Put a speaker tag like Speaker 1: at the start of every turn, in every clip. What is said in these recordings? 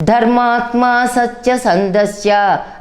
Speaker 1: ధర్మాత్మా సత్యసంధస్య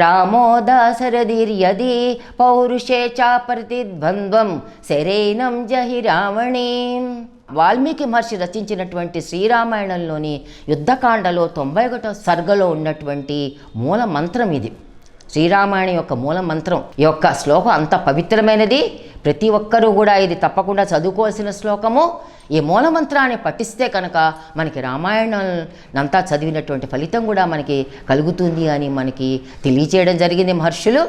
Speaker 1: రామో దాశరథిర్యది పౌరుషే చాప్రతిద్వంద్వం శరేనం జహి రావణీ వాల్మీకి మహర్షి రచించినటువంటి శ్రీరామాయణంలోని యుద్ధకాండలో తొంభై ఒకటో సర్గలో ఉన్నటువంటి మూల మంత్రం ఇది. శ్రీరామాయణం యొక్క మూల మంత్రం ఈ యొక్క శ్లోకం అంత పవిత్రమైనది. ప్రతి ఒక్కరూ కూడా ఇది తప్పకుండా చదువుకోవాల్సిన శ్లోకము. ఈ మూల మంత్రాన్ని పఠిస్తే కనుక మనకి రామాయణం అంతా చదివినటువంటి ఫలితం కూడా మనకి కలుగుతుంది అని మనకి తెలియచేయడం జరిగింది మహర్షులు.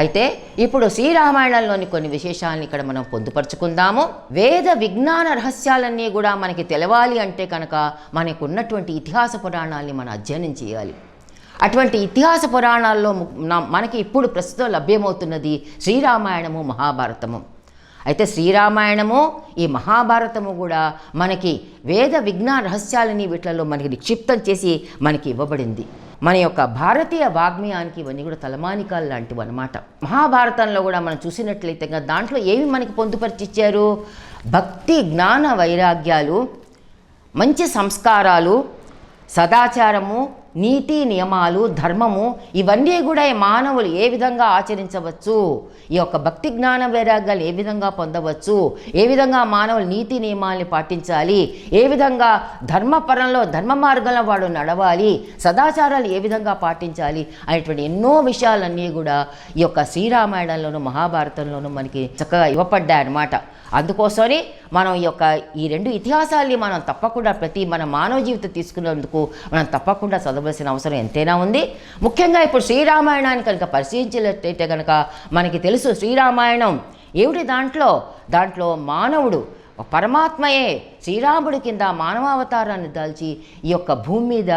Speaker 1: అయితే ఇప్పుడు శ్రీరామాయణంలోని కొన్ని విశేషాలను ఇక్కడ మనం పొందుపరుచుకుందాము. వేద విజ్ఞాన రహస్యాలన్నీ కూడా మనకి తెలవాలి అంటే కనుక మనకున్నటువంటి ఇతిహాస పురాణాల్ని మనం అధ్యయనం చేయాలి. అటువంటి ఇతిహాస పురాణాల్లో మనకి ఇప్పుడు ప్రస్తుతం లభ్యమవుతున్నది శ్రీరామాయణము మహాభారతము. అయితే శ్రీరామాయణము ఈ మహాభారతము కూడా మనకి వేద విజ్ఞాన రహస్యాలని వీటిలలో మనకి నిక్షిప్తం చేసి మనకి ఇవ్వబడింది. మన యొక్క భారతీయ వాగ్మయానికి ఇవన్నీ కూడా తలమానికాలు లాంటివి అనమాట మహాభారతంలో కూడా మనం చూసినట్లయితే దాంట్లో ఏమి మనకి పొందుపరిచిచ్చారు? భక్తి జ్ఞాన వైరాగ్యాలు మంచి సంస్కారాలు సదాచారము నీతి నియమాలు ధర్మము ఇవన్నీ కూడా మానవులు ఏ విధంగా ఆచరించవచ్చు? ఈ యొక్క భక్తి జ్ఞాన వైరాగ్యాలు ఏ విధంగా పొందవచ్చు? ఏ విధంగా మానవులు నీతి నియమాల్ని పాటించాలి? ఏ విధంగా ధర్మపరంలో ధర్మ మార్గంలో వాడు నడవాలి? సదాచారాలు ఏ విధంగా పాటించాలి? అనేటువంటి ఎన్నో విషయాలన్నీ కూడా ఈ యొక్క శ్రీరామాయణంలోను మహాభారతంలోనూ మనకి చక్కగా ఇవ్వబడ్డాయి అన్నమాట అందుకోసమని మనం ఈ యొక్క ఈ రెండు ఇతిహాసాల్ని మనం తప్పకుండా ప్రతి మన మానవ జీవితం తీసుకునేందుకు మనం తప్పకుండా చదవలసిన అవసరం ఎంతైనా ఉంది. ముఖ్యంగా ఇప్పుడు శ్రీరామాయణాన్ని కనుక పరిశీలించినట్టయితే కనుక మనకి తెలుసు శ్రీరామాయణం. ఏమిటి దాంట్లో? దాంట్లో మానవుడు పరమాత్మయే శ్రీరాముడి కింద మానవావతారాన్ని దాల్చి ఈ యొక్క భూమి మీద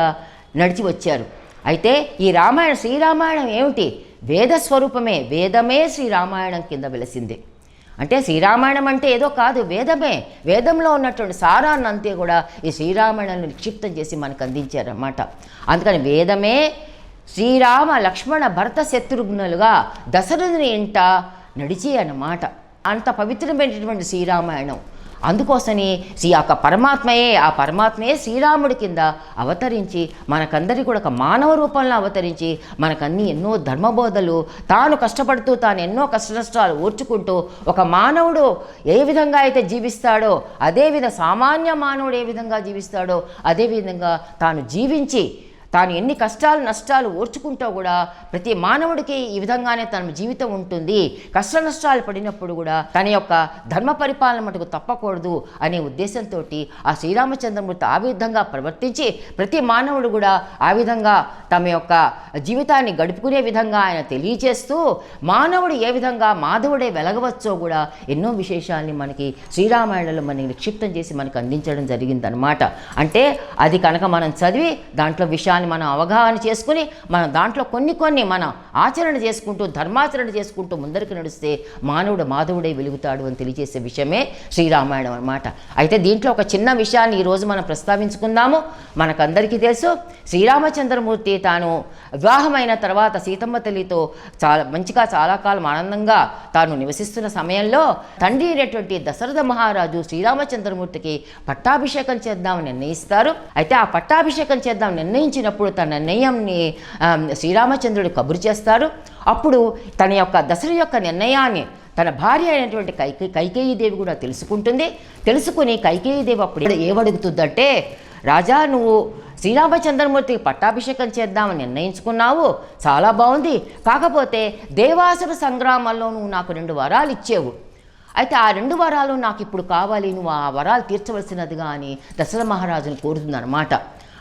Speaker 1: నడిచి వచ్చారు. అయితే ఈ రామాయణం శ్రీరామాయణం ఏమిటి? వేద స్వరూపమే వేదమే శ్రీరామాయణం కింద వెలిసింది. అంటే శ్రీరామాయణం అంటే ఏదో కాదు వేదమే. వేదంలో ఉన్నటువంటి సారాన్ని అంతే కూడా ఈ శ్రీరామాయణాన్ని నిక్షిప్తం చేసి మనకు అందించారన్నమాట. అందుకని వేదమే శ్రీరామ లక్ష్మణ భరత శత్రుఘ్నులుగా దశరథుని ఇంట నడిచి అన్నమాట అంత పవిత్రమైనటువంటి శ్రీరామాయణం. అందుకోసని శ్రీ యొక్క పరమాత్మయే ఆ పరమాత్మయే శ్రీరాముడి కింద అవతరించి మనకందరికీ కూడా ఒక మానవ రూపంలో అవతరించి మనకన్నీ ఎన్నో ధర్మబోధలు తాను కష్టపడుతూ తాను ఎన్నో కష్ట నష్టాలు ఓర్చుకుంటూ ఒక మానవుడు ఏ విధంగా అయితే జీవిస్తాడో అదేవిధ సామాన్య మానవుడు ఏ విధంగా జీవిస్తాడో అదేవిధంగా తాను జీవించి తాను ఎన్ని కష్టాలు నష్టాలు ఓర్చుకుంటా కూడా ప్రతి మానవుడికి ఈ విధంగానే తన జీవితం ఉంటుంది. కష్ట నష్టాలు పడినప్పుడు కూడా తన యొక్క ధర్మ పరిపాలన మటుకు తప్పకూడదు అనే ఉద్దేశంతో ఆ శ్రీరామచంద్రమూర్తి ఆ విధంగా ప్రవర్తించి ప్రతి మానవుడు కూడా ఆ విధంగా తమ యొక్క జీవితాన్ని గడుపుకునే విధంగా ఆయన తెలియచేస్తూ మానవుడు ఏ విధంగా మాధవుడే వెలగవచ్చో కూడా ఎన్నో విశేషాల్ని మనకి శ్రీరామాయణంలో మనకి నిక్షిప్తం చేసి మనకు అందించడం జరిగిందనమాట అంటే అది కనుక మనం చదివి దాంట్లో విషయాన్ని మనం అవగాహన చేసుకుని మనం దాంట్లో కొన్ని కొన్ని మనం ఆచరణ చేసుకుంటూ ధర్మాచరణ చేసుకుంటూ ముందరికి నడిస్తే మానవుడు మాధవుడే వెలుగుతాడు అని తెలియజేసే విషయమే శ్రీరామాయణం అన్నమాట. అయితే దీంట్లో ఒక చిన్న విషయాన్ని ఈరోజు మనం ప్రస్తావించుకుందాము. మనకందరికీ తెలుసు శ్రీరామచంద్రమూర్తి తాను వివాహమైన తర్వాత సీతమ్మ తల్లితో చాలా మంచిగా చాలా కాలం ఆనందంగా తాను నివసిస్తున్న సమయంలో తండ్రి అయినటువంటి దశరథ మహారాజు శ్రీరామచంద్రమూర్తికి పట్టాభిషేకం చేద్దామని నిర్ణయిస్తారు. అయితే ఆ పట్టాభిషేకం చేద్దాం నిర్ణయించినప్పుడు తన నిర్ణయంని శ్రీరామచంద్రుడు కబురు చేస్తారు. అప్పుడు తన యొక్క దశరథ యొక్క నిర్ణయాన్ని తన భార్య అయినటువంటి కైకే కైకేయీదేవి కూడా తెలుసుకుంటుంది. తెలుసుకుని కైకేయీదేవి అప్పుడు ఏమడుగుతుందంటే రాజా నువ్వు శ్రీరామచంద్రమూర్తికి పట్టాభిషేకం చేద్దామని నిర్ణయించుకున్నావు. చాలా బాగుంది. కాకపోతే దేవాసుర సంగ్రామంలో నువ్వు నాకు రెండు వరాలు ఇచ్చేవు. అయితే ఆ రెండు వరాలు నాకు ఇప్పుడు కావాలి. నువ్వు ఆ వరాలు తీర్చవలసినదిగా అని దశరథ మహారాజుని కోరుతుందన్నమాట.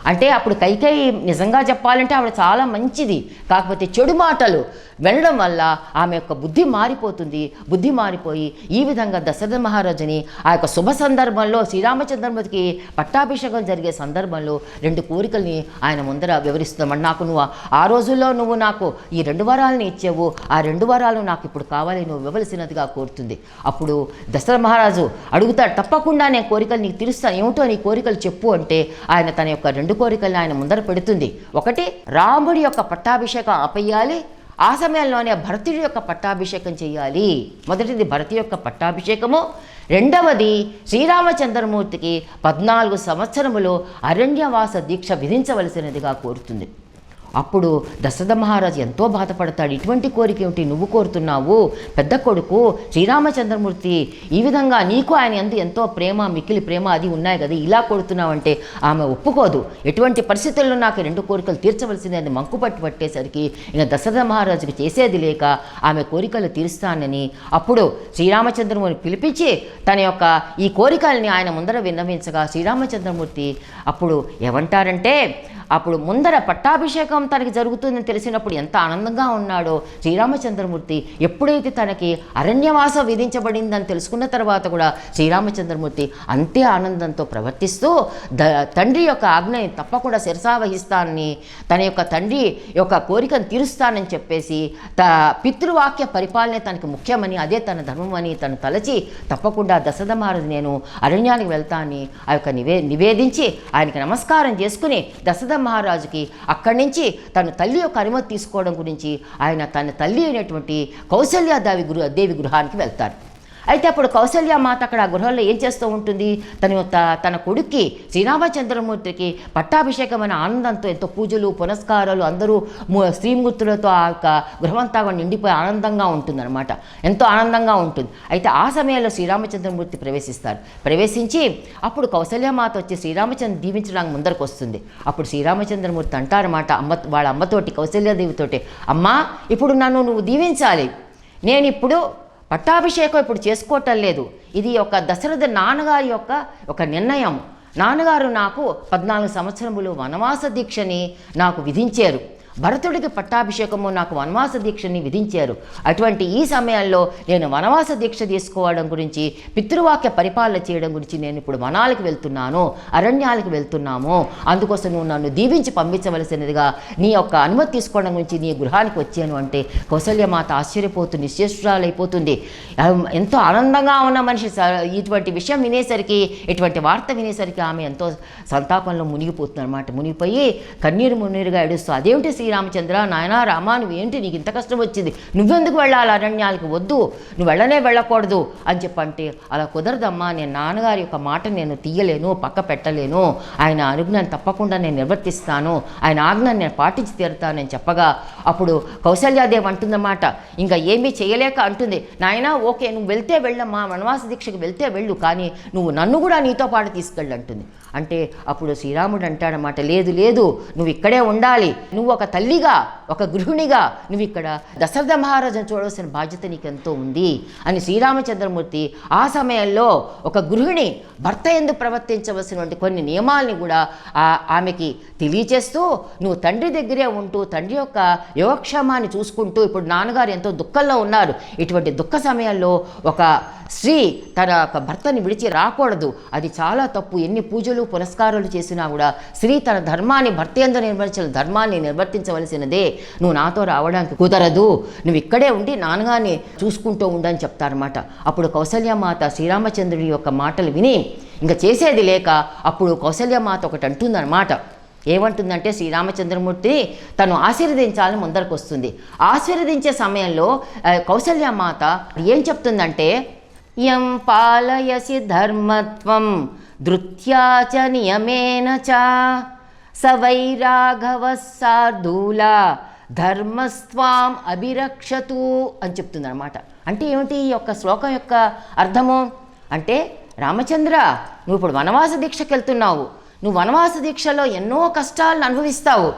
Speaker 1: అంటే అప్పుడు కైకేయి నిజంగా చెప్పాలంటే ఆవిడ చాలా మంచిది. కాకపోతే చెడు మాటలు వెళ్ళడం వల్ల ఆమె యొక్క బుద్ధి మారిపోతుంది. బుద్ధి మారిపోయి ఈ విధంగా దశరథ మహారాజుని ఆ యొక్క శుభ సందర్భంలో శ్రీరామచంద్రమతికి పట్టాభిషేకం జరిగే సందర్భంలో రెండు కోరికల్ని ఆయన ముందర వివరిస్తున్నాం నాకు నువ్వు ఆ రోజుల్లో నువ్వు నాకు ఈ రెండు వరాలని ఇచ్చావు. ఆ రెండు వరాలు నాకు ఇప్పుడు కావాలి. నువ్వు ఇవ్వవలసినదిగా కోరుతుంది. అప్పుడు దశరథ మహారాజు అడుగుతాడు తప్పకుండా నేను కోరికలు నీకు తీరుస్తాను. ఏమిటో నీ కోరికలు చెప్పు అంటే ఆయన తన యొక్క రెండు కోరికల్ని ఆయన ముందర పెడుతుంది. ఒకటి రాముడి యొక్క పట్టాభిషేకం ఆపేయాలి. ఆ సమయంలోనే భరతుడి యొక్క పట్టాభిషేకం చేయాలి. మొదటిది భరతి యొక్క పట్టాభిషేకము. రెండవది శ్రీరామచంద్రమూర్తికి పద్నాలుగు సంవత్సరములు అరణ్యవాస దీక్ష విధించవలసినదిగా కోరుతుంది. అప్పుడు దశరథ మహారాజు ఎంతో బాధపడతాడు. ఇటువంటి కోరిక ఏమిటి? నువ్వు కోరుతున్నావు. పెద్ద కొడుకు శ్రీరామచంద్రమూర్తి ఈ విధంగా నీకు ఆయన ఎందు ఎంతో ప్రేమ మిక్కిలి ప్రేమ అది ఉన్నాయి కదా ఇలా కొడుతున్నావంటే ఆమె ఒప్పుకోదు. ఎటువంటి పరిస్థితుల్లో నాకు రెండు కోరికలు తీర్చవలసింది అది మంకుపట్టి పట్టేసరికి ఇంకా దశరథ మహారాజుకి చేసేది లేక ఆమె కోరికలు తీరుస్తానని అప్పుడు శ్రీరామచంద్రమూర్తి పిలిపించి తన యొక్క ఈ కోరికల్ని ఆయన ముందర విన్నవించగా శ్రీరామచంద్రమూర్తి అప్పుడు ఏమంటారంటే అప్పుడు ముందర పట్టాభిషేకం తనకి జరుగుతుందని తెలిసినప్పుడు ఎంత ఆనందంగా ఉన్నాడో. శ్రీరామచంద్రమూర్తి ఎప్పుడైతే తనకి అరణ్యవాసం విధించబడిందని తెలుసుకున్న తర్వాత కూడా శ్రీరామచంద్రమూర్తి అంతే ఆనందంతో ప్రవర్తిస్తూ ద తండ్రి యొక్క ఆజ్ఞని తప్పకుండా శిరసావహిస్తానని తన యొక్క తండ్రి యొక్క కోరికను తీరుస్తానని చెప్పేసి త పితృవాక్య పరిపాలనే తనకి ముఖ్యమని అదే తన ధర్మం అని తను తలచి తప్పకుండా దశదమారది నేను అరణ్యానికి వెళ్తానని ఆ యొక్క నివే నివేదించి ఆయనకి నమస్కారం చేసుకుని మహారాజుకి అక్కడి నుంచి తన తల్లి యొక్క అనుమతి తీసుకోవడం గురించి ఆయన తన తల్లి అయినటువంటి కౌశల్యాదేవి గృహ దేవి గృహానికి వెళ్తారు అయితే అప్పుడు కౌశల్యమాత అక్కడ ఆ గృహంలో ఏం చేస్తూ ఉంటుంది? తన యొక్క తన కొడుక్కి శ్రీరామచంద్రమూర్తికి పట్టాభిషేకం అనే ఆనందంతో ఎంతో పూజలు పునస్కారాలు అందరూ స్త్రీమూర్తులతో ఆ యొక్క గృహమంతా నిండిపోయి ఆనందంగా ఉంటుందన్నమాట. ఎంతో ఆనందంగా ఉంటుంది. అయితే ఆ సమయంలో శ్రీరామచంద్రమూర్తి ప్రవేశిస్తారు. ప్రవేశించి అప్పుడు కౌశల్యమాత వచ్చి శ్రీరామచంద్ర దీవించడానికి ముందరకు వస్తుంది. అప్పుడు శ్రీరామచంద్రమూర్తి అంటారన్నమాట అమ్మ వాళ్ళ అమ్మతోటి కౌశల్యాదేవితోటి అమ్మా ఇప్పుడు నన్ను నువ్వు దీవించాలి. నేను ఇప్పుడు పట్టాభిషేకం ఇప్పుడు చేసుకోవటం లేదు. ఇది ఒక దశరథ నాన్నగారి యొక్క ఒక నిర్ణయం. నాన్నగారు నాకు పద్నాలుగు సంవత్సరములు వనవాస దీక్షని నాకు విధించారు. భరతుడికి పట్టాభిషేకము నాకు వనవాస దీక్షని విధించారు. అటువంటి ఈ సమయంలో నేను వనవాస దీక్ష తీసుకోవడం గురించి పితృవాక్య పరిపాలన చేయడం గురించి నేను ఇప్పుడు వనాలకు వెళ్తున్నాను అరణ్యాలకు వెళ్తున్నాము. అందుకోసం నువ్వు నన్ను దీవించి పంపించవలసినదిగా నీ యొక్క అనుమతి తీసుకోవడం గురించి నీ గృహానికి వచ్చాను అంటే కౌసల్యమాత ఆశ్చర్యపోతుంది నిశ్చేష్రాలైపోతుంది ఎంతో ఆనందంగా ఉన్న మనిషి ఇటువంటి విషయం వినేసరికి ఇటువంటి వార్త వినేసరికి ఆమె ఎంతో సంతాపంలో మునిగిపోతుంది అనమాట మునిగిపోయి కన్నీరు మున్నీరుగా ఏడుస్తూ అదేమిటి శ్రీరామచంద్ర నాయనా రామా నువ్వు ఏంటి నీకు ఇంత కష్టం వచ్చింది? నువ్వెందుకు వెళ్ళాలి అరణ్యాలకు? వద్దు. నువ్వు వెళ్ళనే వెళ్ళకూడదు అని చెప్పంటే అలా కుదరదమ్మా నేను నాన్నగారి యొక్క మాట నేను తీయలేను పక్క పెట్టలేను. ఆయన అనుజ్ఞను తప్పకుండా నేను నిర్వర్తిస్తాను. ఆయన ఆజ్ఞను నేను పాటించి తీరుతానని చెప్పగా అప్పుడు కౌశల్యాదేవి అంటుందన్నమాట. ఇంకా ఏమీ చేయలేక అంటుంది. నాయనా ఓకే నువ్వు వెళ్తే వెళ్ళమ్మా వనవాస దీక్షకి వెళ్తే వెళ్ళు కానీ నువ్వు నన్ను కూడా నీతో పాటు తీసుకెళ్ళంటుంది. అంటే అప్పుడు శ్రీరాముడు అంటాడనమాట లేదు లేదు నువ్వు ఇక్కడే ఉండాలి. నువ్వు ఒక తల్లిగా ఒక గృహిణిగా నువ్వు ఇక్కడ దశరథ మహారాజును చూడవలసిన బాధ్యత నీకు ఎంతో ఉంది అని శ్రీరామచంద్రమూర్తి ఆ సమయంలో ఒక గృహిణి భర్త ఎందుకు ప్రవర్తించవలసినటువంటి కొన్ని నియమాల్ని కూడా ఆమెకి తెలియచేస్తూ నువ్వు తండ్రి దగ్గరే ఉంటూ తండ్రి యొక్క యోగక్షేమాన్ని చూసుకుంటూ ఇప్పుడు నాన్నగారు ఎంతో దుఃఖంలో ఉన్నారు. ఇటువంటి దుఃఖ సమయంలో ఒక స్త్రీ తన యొక్క భర్తని విడిచి రాకూడదు. అది చాలా తప్పు. ఎన్ని పూజలు పురస్కారాలు చేసినా కూడా స్త్రీ తన ధర్మాన్ని భర్త ఎందు నిర్వహించిన ధర్మాన్ని నిర్వర్తించవలసినదే నువ్వు నాతో రావడానికి కుదరదు. నువ్వు ఇక్కడే ఉండి నాన్నగారిని చూసుకుంటూ ఉండని చెప్తారన్నమాట. అప్పుడు కౌసల్యమాత శ్రీరామచంద్రుడి యొక్క మాటలు విని ఇంకా చేసేది లేక అప్పుడు కౌసల్యమాత ఒకటి అంటుందన్నమాట. ఏమంటుందంటే శ్రీరామచంద్రమూర్తిని తను ఆశీర్వదించాలని ముందరకు వస్తుంది ఆశీర్వదించే సమయంలో కౌసల్యమాత ఏం చెప్తుందంటే యం పాలయసి ధర్మత్వం ధృత్యాచ నియమేన చ స వైరాఘవ సార్ధూలా ధర్మస్వాం అభిరక్షతు అని చెప్తుందనమాట అంటే ఏమిటి ఈ యొక్క శ్లోకం యొక్క అర్థము? అంటే రామచంద్ర నువ్వు ఇప్పుడు వనవాస దీక్షకెళ్తున్నావు. నువ్వు వనవాస దీక్షలో ఎన్నో కష్టాలను అనుభవిస్తావు.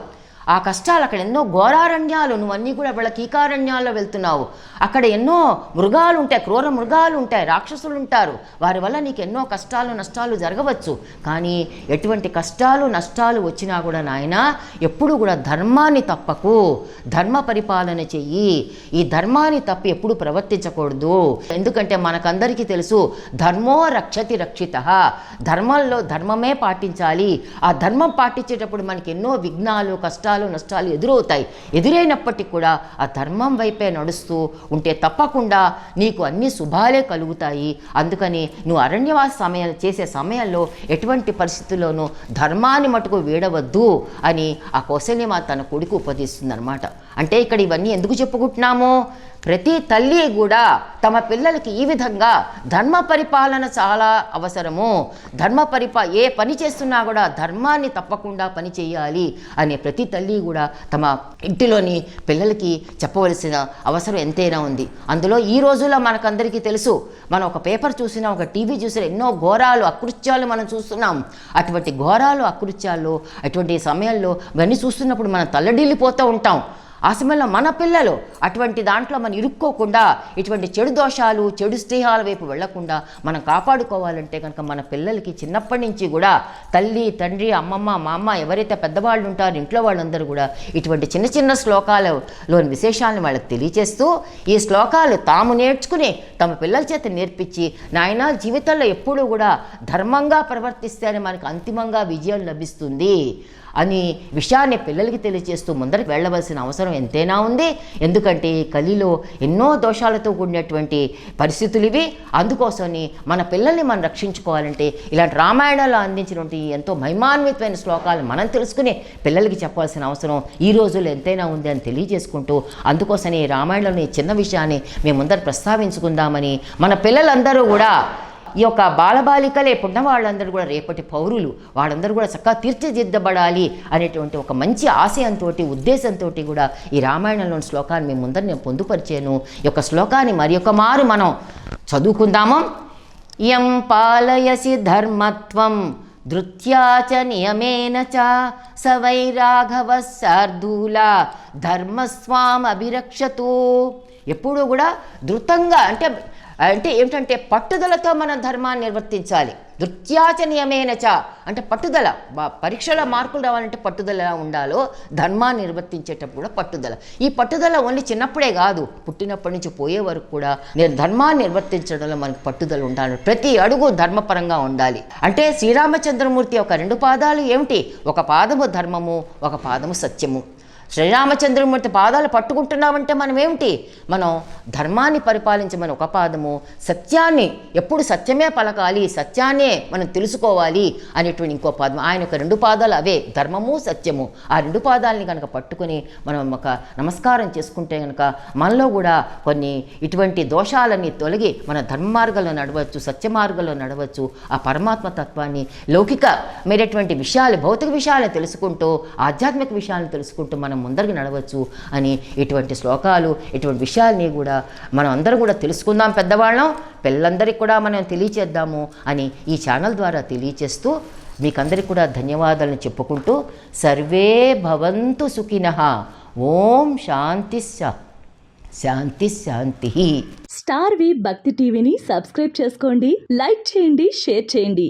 Speaker 1: ఆ కష్టాలు అక్కడ ఎన్నో ఘోరారణ్యాలు నువ్వు అన్నీ కూడా వాళ్ళ కీకారణ్యాల్లో వెళ్తున్నావు. అక్కడ ఎన్నో మృగాలు ఉంటాయి క్రూర మృగాలు ఉంటాయి రాక్షసులు ఉంటారు. వారి వల్ల నీకు ఎన్నో కష్టాలు నష్టాలు జరగవచ్చు. కానీ ఎటువంటి కష్టాలు నష్టాలు వచ్చినా కూడా నాయన ఎప్పుడు కూడా ధర్మాన్ని తప్పకు. ధర్మ పరిపాలన చెయ్యి. ఈ ధర్మాన్ని తప్పి ఎప్పుడు ప్రవర్తించకూడదు. ఎందుకంటే మనకందరికీ తెలుసు ధర్మో రక్షతి రక్షిత. ధర్మంలో ధర్మమే పాటించాలి. ఆ ధర్మం పాటించేటప్పుడు మనకి ఎన్నో విఘ్నాలు కష్టాలు నష్టాలు ఎదురవుతాయి. ఎదురైనప్పటికీ కూడా ఆ ధర్మం వైపే నడుస్తూ ఉంటే తప్పకుండా నీకు అన్ని శుభాలే కలుగుతాయి. అందుకని నువ్వు అరణ్యవాస సమయం చేసే సమయంలో ఎటువంటి పరిస్థితుల్లోనూ ధర్మాన్ని మటుకు వీడవద్దు అని ఆ కౌశల్యమ తన కొడుకు ఉపదేస్తుంది అనమాట అంటే ఇక్కడ ఇవన్నీ ఎందుకు చెప్పుకుంటున్నాము? ప్రతి తల్లి కూడా తమ పిల్లలకి ఈ విధంగా ధర్మ పరిపాలన చాలా అవసరము. ధర్మ పరిపా ఏ పని చేస్తున్నా కూడా ధర్మాన్ని తప్పకుండా పని చేయాలి అనే ప్రతి తల్లి కూడా తమ ఇంటిలోని పిల్లలకి చెప్పవలసిన అవసరం ఎంతైనా ఉంది. అందులో ఈ రోజుల్లో మనకందరికీ తెలుసు మనం ఒక పేపర్ చూసినా ఒక టీవీ చూసినా ఎన్నో ఘోరాలు అకృత్యాలు మనం చూస్తున్నాం. అటువంటి ఘోరాలు అకృత్యాలు అటువంటి సమయంలో ఇవన్నీ చూస్తున్నప్పుడు మనం తల్లడిల్లిపోతూ ఉంటాం. ఆ సమయంలో మన పిల్లలు అటువంటి దాంట్లో మనం ఇరుక్కోకుండా ఇటువంటి చెడు దోషాలు చెడు స్నేహాల వైపు వెళ్ళకుండా మనం కాపాడుకోవాలంటే కనుక మన పిల్లలకి చిన్నప్పటి నుంచి కూడా తల్లి తండ్రి అమ్మమ్మ మా అమ్మ ఎవరైతే పెద్దవాళ్ళు ఉంటారో ఇంట్లో వాళ్ళందరూ కూడా ఇటువంటి చిన్న చిన్న శ్లోకాలలోని విశేషాలను వాళ్ళకి తెలియచేస్తూ ఈ శ్లోకాలు తాము నేర్చుకుని తమ పిల్లల చేత నేర్పించి నాయన జీవితంలో ఎప్పుడూ కూడా ధర్మంగా ప్రవర్తిస్తేనే మనకు అంతిమంగా విజయం లభిస్తుంది. అని విషయాన్ని పిల్లలకి తెలియజేస్తూ ముందరికి వెళ్ళవలసిన అవసరం ఎంతైనా ఉంది. ఎందుకంటే ఈ కలిలో ఎన్నో దోషాలతో కూడినటువంటి పరిస్థితులు ఇవి. అందుకోసమని మన పిల్లల్ని మనం రక్షించుకోవాలంటే ఇలాంటి రామాయణంలో అందించినటువంటి ఎంతో మహిమాన్వితమైన శ్లోకాలు మనం తెలుసుకుని పిల్లలకి చెప్పాల్సిన అవసరం ఈ రోజుల్లో ఎంతైనా ఉంది అని తెలియజేసుకుంటూ అందుకోసమే ఈ రామాయణంలోని చిన్న విషయాన్ని మేము ముందర ప్రస్తావించుకుందామని మన పిల్లలందరూ కూడా ఈ యొక్క బాలబాలికలే పుట్టిన వాళ్ళందరూ కూడా రేపటి పౌరులు. వాళ్ళందరూ కూడా చక్కగా తీర్చిదిద్దబడాలి అనేటువంటి ఒక మంచి ఆశయంతో ఉద్దేశంతో కూడా ఈ రామాయణంలోని శ్లోకాన్ని మేము ముందర నేను పొందుపరిచాను. ఈ యొక్క శ్లోకాన్ని మరి ఒక మారు మనం చదువుకుందాము. ఇయం పాలయసి ధర్మత్వం ధృత్యా చ నియమేన చ స వైరాఘవ శార్దూల ధర్మస్వామభిరక్షతు. ఎప్పుడూ కూడా ధృతంగా అంటే అంటే ఏమిటంటే పట్టుదలతో మనం ధర్మాన్ని నిర్వర్తించాలి. ధృత్యాచ చ అంటే పట్టుదల. పరీక్షల మార్కులు రావాలంటే పట్టుదల ఎలా ఉండాలో ధర్మాన్ని నిర్వర్తించేటప్పుడు కూడా పట్టుదల. ఈ పట్టుదల ఓన్లీ చిన్నప్పుడే కాదు పుట్టినప్పటి నుంచి పోయే వరకు కూడా నేను ధర్మాన్ని నిర్వర్తించడంలో మనకు పట్టుదల ఉండాలి. ప్రతి అడుగు ధర్మపరంగా ఉండాలి. అంటే శ్రీరామచంద్రమూర్తి యొక్క రెండు పాదాలు ఏమిటి? ఒక పాదము ధర్మము ఒక పాదము సత్యము. శ్రీరామచంద్రమూర్తి పాదాలు పట్టుకుంటున్నామంటే మనం ఏమిటి మనం ధర్మాన్ని పరిపాలించమని ఒక పాదము సత్యాన్ని ఎప్పుడు సత్యమే పలకాలి సత్యాన్నే మనం తెలుసుకోవాలి అనేటువంటి ఇంకో పాదం ఆయన యొక్క రెండు పాదాలు అవే ధర్మము సత్యము. ఆ రెండు పాదాలని కనుక పట్టుకొని మనం ఒక నమస్కారం చేసుకుంటే కనుక మనలో కూడా కొన్ని ఇటువంటి దోషాలన్నీ తొలగి మన ధర్మ మార్గంలో నడవచ్చు సత్య మార్గంలో నడవచ్చు. ఆ పరమాత్మ తత్వాన్ని లౌకికమైనటువంటి విషయాలు భౌతిక విషయాలను తెలుసుకుంటూ ఆధ్యాత్మిక విషయాలను తెలుసుకుంటూ మనం ముందరికి నడవచ్చు అని ఇటువంటి శ్లోకాలు ఇటువంటి విషయాల్ని కూడా మనం అందరం కూడా తెలుసుకుందాం పెద్దవాళ్ళం. పిల్లలందరికీ కూడా మనం తెలియచేద్దాము అని ఈ ఛానల్ ద్వారా తెలియచేస్తూ మీకందరికీ కూడా ధన్యవాదాలను చెప్పుకుంటూ సర్వే భవంతు సుఖిన. ఓం శాంతి శా- శాంతి శాంతి.
Speaker 2: స్టార్ వి భక్తి టీవీని సబ్స్క్రైబ్ చేసుకోండి లైక్ చేయండి షేర్ చేయండి.